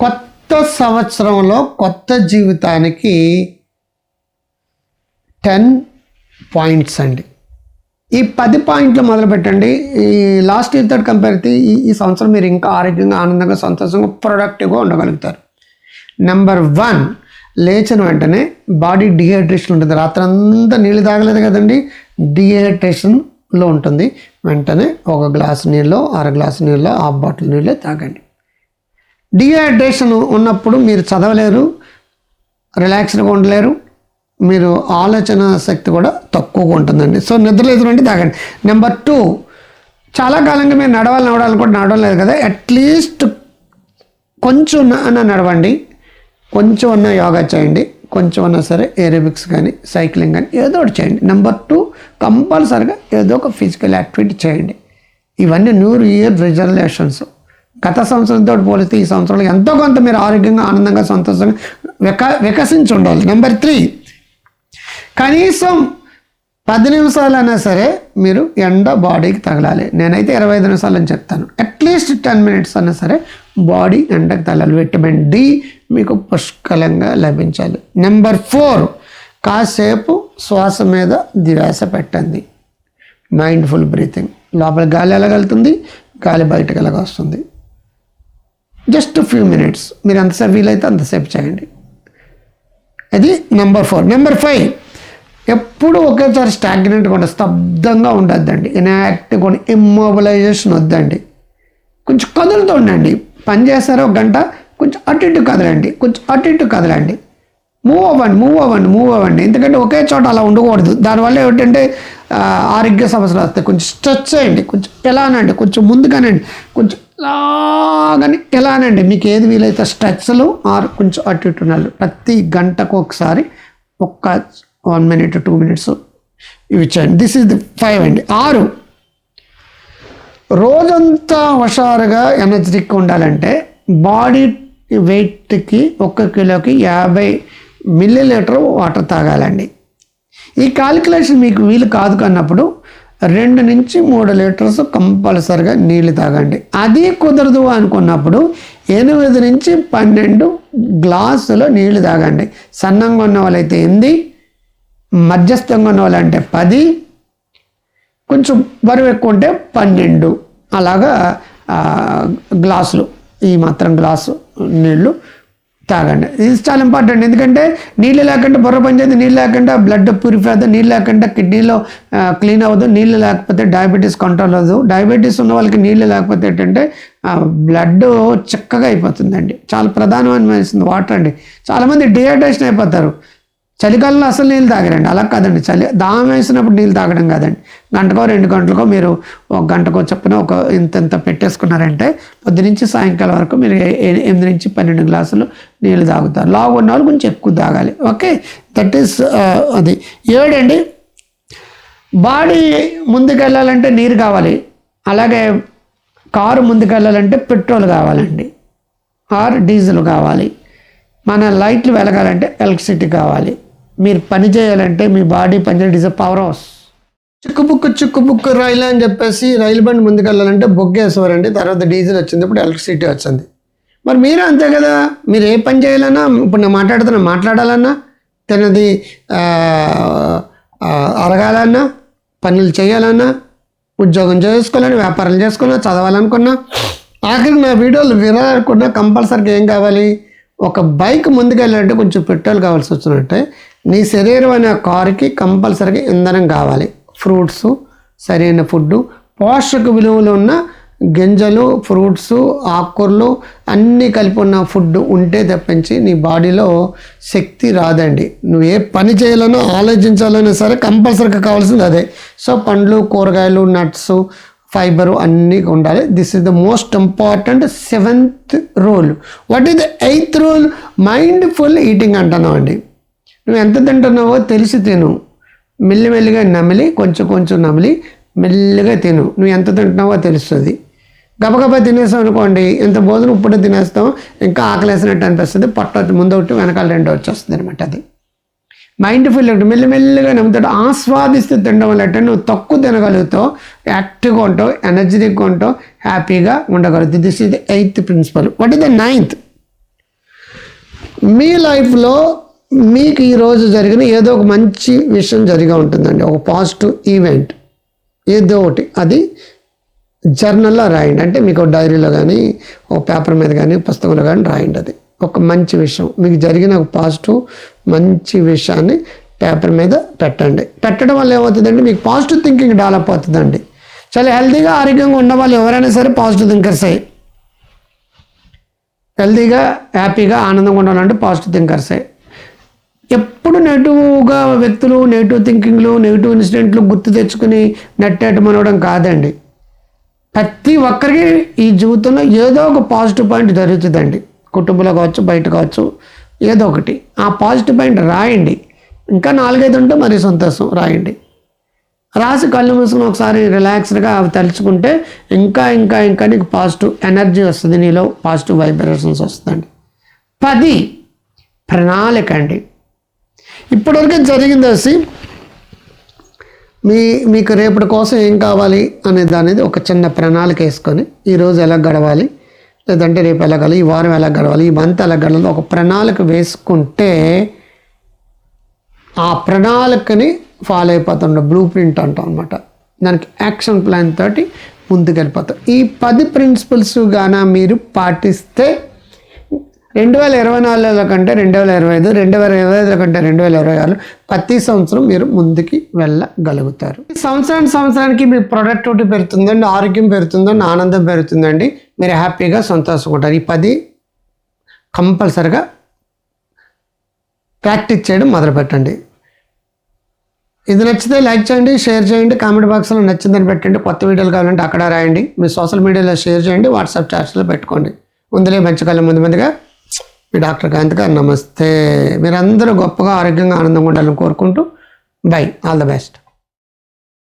కొత్త సంవత్సరంలో కొత్త జీవితానికి టెన్ పాయింట్స్ అండి. ఈ పది పాయింట్లు మొదలుపెట్టండి ఈ లాస్ట్ ఇయర్ తోటి కంపేర్ అయితే ఈ ఈ సంవత్సరం మీరు ఇంకా ఆరోగ్యంగా ఆనందంగా సంతోషంగా ప్రొడక్టివ్గా ఉండగలుగుతారు. నెంబర్ వన్ లేచిన వెంటనే బాడీ డిహైడ్రేషన్ ఉంటుంది. రాత్రి అంతా నీళ్ళు తాగలేదు కదండి. డిహైడ్రేషన్లో ఉంటుంది. వెంటనే ఒక గ్లాస్ నీళ్ళు అర గ్లాస్ నీళ్ళు హాఫ్ బాటిల్ నీళ్ళు తాగండి. డిహైడ్రేషన్ ఉన్నప్పుడు మీరు చదవలేరు రిలాక్స్డ్గా ఉండలేరు మీరు ఆలోచన శక్తి కూడా తక్కువగా ఉంటుందండి. సో నిద్రలేదు అంటే తాగండి. నెంబర్ టూ చాలా కాలంగా మీరు నడవాలి నడవాలని కూడా నడవడం లేదు కదా. అట్లీస్ట్ కొంచెం అన్న నడవండి. కొంచెం అన్న యోగా చేయండి. కొంచెం అన్నా సరే ఏరోబిక్స్ కానీ సైక్లింగ్ కానీ ఏదో ఒకటి చేయండి. నెంబర్ టూ కంపల్సరిగా ఏదో ఒక ఫిజికల్ యాక్టివిటీ చేయండి. ఇవన్నీ న్యూ ఇయర్ రిజర్వేషన్స్ గత సంవత్సరంతో పోలిస్తే ఈ సంవత్సరంలో ఎంతో కొంత మీరు ఆరోగ్యంగా ఆనందంగా సంతోషంగా విక వికసించి ఉండాలి నెంబర్ త్రీ కనీసం పది నిమిషాలైనా సరే మీరు ఎండ బాడీకి తగలాలి. నేనైతే ఇరవై ఐదు నిమిషాలు అని చెప్తాను అట్లీస్ట్ టెన్ మినిట్స్ అయినా సరే బాడీ ఎండకు తగలాలి. విటమిన్ డి మీకు పుష్కలంగా లభించాలి. నెంబర్ ఫోర్ కాసేపు శ్వాస మీద దివేస పెట్టండి. మైండ్ఫుల్ బ్రీతింగ్ లోపల గాలి ఎలాగలుతుంది గాలి బయటకు ఎలాగ వస్తుంది జస్ట్ ఫ్యూ మినిట్స్. మీరు ఎంతసేపు వీలైతే అంతసేపు చేయండి. అది నెంబర్ ఫోర్ నెంబర్ ఫైవ్ ఎప్పుడు ఒకేసారి స్టాగ్నెంట్గా ఉండదు స్తబ్దంగా ఉండద్దండి. ఇన్యాక్టివ్గా ఉండి ఇమ్మొబిలైజేషన్ వద్దండి. కొంచెం కదులుతూ ఉండండి. పని చేస్తారో ఒక గంట? కొంచెం అటు ఇటు కదలండి. కొంచెం అటు ఇటు కదలండి. మూవ్ అవ్వండి మూవ్ అవ్వండి మూవ్ అవ్వండి. ఎందుకంటే ఒకే చోట అలా ఉండకూడదు. దానివల్ల ఏమిటంటే ఆరోగ్య సమస్యలు వస్తాయి. కొంచెం స్ట్రెచ్ చేయండి. కొంచెం ఎలానండి కొంచెం ముందుగానండి. కొంచెం లాగని ఎలానండి మీకు ఏది వీలైతే స్ట్రెచ్లు ఆరు కొంచెం అటు ఇటు నెలలు ప్రతి గంటకు ఒకసారి ఒక్క వన్ మినిట్ టూ మినిట్స్ ఇవి చేయండి. దిస్ ఇస్ ది ఫైవ్ అండి. ఆరు. రోజంతా హుషారుగా ఎనర్జెటిక్గా ఉండాలంటే బాడీ వెయిట్కి ఒక్క కిలోకి యాభై మిల్లీ లీటర్ వాటర్ తాగాలండి. ఈ కాలిక్యులేషన్ మీకు వీలు కాదు కన్నప్పుడు రెండు నుంచి మూడు లీటర్స్ కంపల్సరిగా నీళ్ళు తాగండి. అది కుదరదు అనుకున్నప్పుడు ఎనిమిది నుంచి పన్నెండు గ్లాసులు నీళ్ళు తాగండి. సన్నంగా ఉన్న వాళ్ళైతే ఎనిమిది మధ్యస్థంగా ఉన్న వాళ్ళంటే పది కొంచెం బరువు ఎక్కువ ఉంటే పన్నెండు. అలాగా గ్లాసులు ఈ మాత్రం గ్లాసు నీళ్ళు తాగండి. ఇది చాలా ఇంపార్టెంట్ ఎందుకంటే నీళ్ళు లేకుండా బుర్ర పనిచేది నీళ్ళు లేకుండా బ్లడ్ ప్యూరిఫై అవుతుంది. నీళ్ళు లేకుండా కిడ్నీలో క్లీన్ అవ్వదు. నీళ్ళు లేకపోతే డయాబెటీస్ కంట్రోల్ అవ్వదు. డయాబెటీస్ ఉన్న వాళ్ళకి నీళ్ళు లేకపోతే ఏంటంటే బ్లడ్ చక్కగా అయిపోతుందండి. చాలా ప్రధానమైన వాటర్ అండి. చాలామంది డిహైడ్రేషన్ అయిపోతారు. చలికాలంలో అసలు నీళ్ళు తాగరండి. అలా కాదండి. చలి దాహం వేసినప్పుడు నీళ్ళు తాగడం కాదండి. గంటకో రెండు గంటలకో మీరు ఒక గంటకో చొప్పున ఒక ఇంత ఇంత పెట్టేసుకున్నారంటే పొద్దు నుంచి సాయంకాలం వరకు మీరు ఏ- ఎనిమిది నుంచి పన్నెండు గ్లాసులు నీళ్ళు తాగుతారు. లావు ఉన్న వాళ్ళు కొంచెం ఎక్కువ తాగాలి. ఓకే? దట్ ఈస్ అది. ఏడండి? బాడీ ముందుకెళ్ళాలంటే నీరు కావాలి. అలాగే కారు ముందుకెళ్ళాలంటే పెట్రోల్ కావాలండి. ఆర్ డీజిల్ కావాలి. మన లైట్లు వెలగాలంటే ఎలక్ట్రిసిటీ కావాలి. మీరు పని చేయాలంటే మీ బాడీ పనిచేయడం ఇస్ అ పవర్ హౌస్ చిక్కుబుక్కు చిక్కుబుక్కు రైలు అని చెప్పేసి రైలు బండి ముందుకెళ్ళాలంటే బొగ్గేసేవారండి. తర్వాత డీజిల్ వచ్చింది ఇప్పుడు ఎలక్ట్రిసిటీ వచ్చింది. మరి మీరు అంతే కదా మీరు ఏ పని చేయాలన్నా ఇప్పుడు నేను మాట్లాడుతున్నా మాట్లాడాలన్నా తనది అరగాలన్నా పనులు చేయాలన్నా ఉద్యోగం చేసుకోవాలని వ్యాపారాలు చేసుకున్నా చదవాలనుకున్నా ఆఖరికి నా వీడియోలు వినాలనుకున్నా కంపల్సరీగా ఏం కావాలి? ఒక బైక్ ముందుకెళ్ళాలంటే కొంచెం పెట్రోల్ కావాల్సి వచ్చినట్టే నీ శరీరం అనే కారుకి కంపల్సరీగా ఇంధనం కావాలి. ఫ్రూట్స్ సరైన ఫుడ్ పోషక విలువలు ఉన్న గింజలు ఫ్రూట్స్ ఆకుకూరలు అన్నీ కలిపి ఉన్న ఫుడ్ ఉంటే తప్పించి నీ బాడీలో శక్తి రాదండి. నువ్వు ఏ పని చేయాలనో ఆలోచించాలన్నా సరే కంపల్సరీగా కావాల్సింది అదే. సో పండ్లు కూరగాయలు నట్స్ ఫైబర్ అన్నీ ఉండాలి. This is the most important seventh rule what is the eighth rule mindful eating అంటున్నావు అండి నువ్వు ఎంత తింటున్నావో తెలిసి తిను. మెల్లిమెల్లిగా నమిలి కొంచెం కొంచెం నమిలి మెల్లిగా తిను. నువ్వు ఎంత తింటున్నావో తెలుస్తుంది. గబగబా తినేసాం అనుకోండి ఎంత భోజనం ఇప్పుడే తినేస్తాం ఇంకా ఆకలేసినట్టు అనిపిస్తుంది. పొట్ట ముందు ఒకటి వెనకాల రెండు వచ్చేస్తుంది అనమాట అది. మైండ్ఫుల్ మెల్లిమెల్లిగా నమ్ముతాడు. ఆస్వాదిస్తూ తినడం వల్ల అంటే నువ్వు తక్కువ తినగలుగుతావు యాక్టివ్గా ఉంటావు ఎనర్జెటిక్గా ఉంటావు హ్యాపీగా ఉండగలుగుతావు. This is the eighth principle what is the ninth మీ లైఫ్లో మీకు ఈరోజు జరిగిన ఏదో ఒక మంచి విషయం జరిగి ఉంటుందండి. ఒక పాజిటివ్ ఈవెంట్ ఏదో ఒకటి. అది జర్నల్లో రాయండి. అంటే మీకు డైరీలో కానీ ఒక పేపర్ మీద కానీ పుస్తకంలో కానీ రాయండి అది. ఒక మంచి విషయం. మీకు జరిగిన ఒక పాజిటివ్ మంచి విషయాన్ని పేపర్ మీద పెట్టండి. పెట్టడం వల్ల ఏమవుతుందండి? మీకు పాజిటివ్ థింకింగ్ డెవలప్ అవుతుందండి. చాలా హెల్తీగా ఆరోగ్యంగా ఉన్న వాళ్ళు ఎవరైనా సరే పాజిటివ్ థింకర్స్ అయ్యి హెల్తీగా హ్యాపీగా ఆనందంగా ఉండాలంటే పాజిటివ్ థింకర్సే ఎప్పుడు నెగిటివ్గా వ్యక్తులు నెగిటివ్ థింకింగ్లు నెగిటివ్ ఇన్సిడెంట్లు గుర్తు తెచ్చుకుని నెట్టేటమనవడం కాదండి. ప్రతి ఒక్కరికి ఈ జీవితంలో ఏదో ఒక పాజిటివ్ పాయింట్ జరుగుతుందండి. కుటుంబంలో కావచ్చు బయట కావచ్చు ఏదో ఒకటి. ఆ పాజిటివ్ పాయింట్ రాయండి. ఇంకా నాలుగైదు ఉంటే మరీ సంతోషం రాయండి. రాసి కళ్ళు మూసుకుని ఒకసారి రిలాక్స్డ్గా అవి తలుచుకుంటే ఇంకా ఇంకా ఇంకా నీకు పాజిటివ్ ఎనర్జీ వస్తుంది నీలో పాజిటివ్ వైబ్రేషన్స్ వస్తుందండి. పది ప్రణాళిక అండి. ఇప్పటివరకు జరిగింది వచ్చి మీ మీకు రేపటి కోసం ఏం కావాలి అనేది అనేది ఒక చిన్న ప్రణాళిక వేసుకొని ఈరోజు ఎలా గడవాలి లేదంటే రేపు ఎలా గడవాలి ఈ వారం ఎలా గడవాలి ఈ మంత్ ఎలా గడవాలి ఒక ప్రణాళిక వేసుకుంటే ఆ ప్రణాళికని ఫాలో అయిపోతుండ బ్లూ ప్రింట్ అంటాం అనమాట దానికి యాక్షన్ ప్లాన్ తోటి ముందుకెళ్ళిపోతాం. ఈ పది ప్రిన్సిపల్స్ గాన మీరు పాటిస్తే రెండు వేల ఇరవై నాలుగుల కంటే రెండు వేల ఇరవై ఐదు రెండు వేల ఇరవై ఐదుల కంటే రెండు వేల ఇరవై ఆరు ప్రతి సంవత్సరం మీరు ముందుకి వెళ్ళగలుగుతారు. సంవత్సరానికి సంవత్సరానికి మీ ప్రొడక్టివిటీ పెరుగుతుందండి ఆరోగ్యం పెరుగుతుందండి ఆనందం పెరుగుతుందండి. మీరు హ్యాపీగా సంతోషంగా ఉంటారు ఈ పది కంపల్సరిగా ప్రాక్టీస్ చేయడం మొదలుపెట్టండి ఇది నచ్చితే లైక్ చేయండి షేర్ చేయండి కామెంట్ బాక్స్లో నచ్చిందని పెట్టండి. కొత్త వీడియోలు కావాలంటే అక్కడ రాయండి. మీ సోషల్ మీడియాలో షేర్ చేయండి వాట్సాప్ చాట్స్లో పెట్టుకోండి. ముందులే మంచి కాలం ముందు ముందుగా మీ డాక్టర్ కాంత్ గారు నమస్తే. మీరందరూ గొప్పగా ఆరోగ్యంగా ఆనందంగా ఉండాలని కోరుకుంటూ బై. All the best.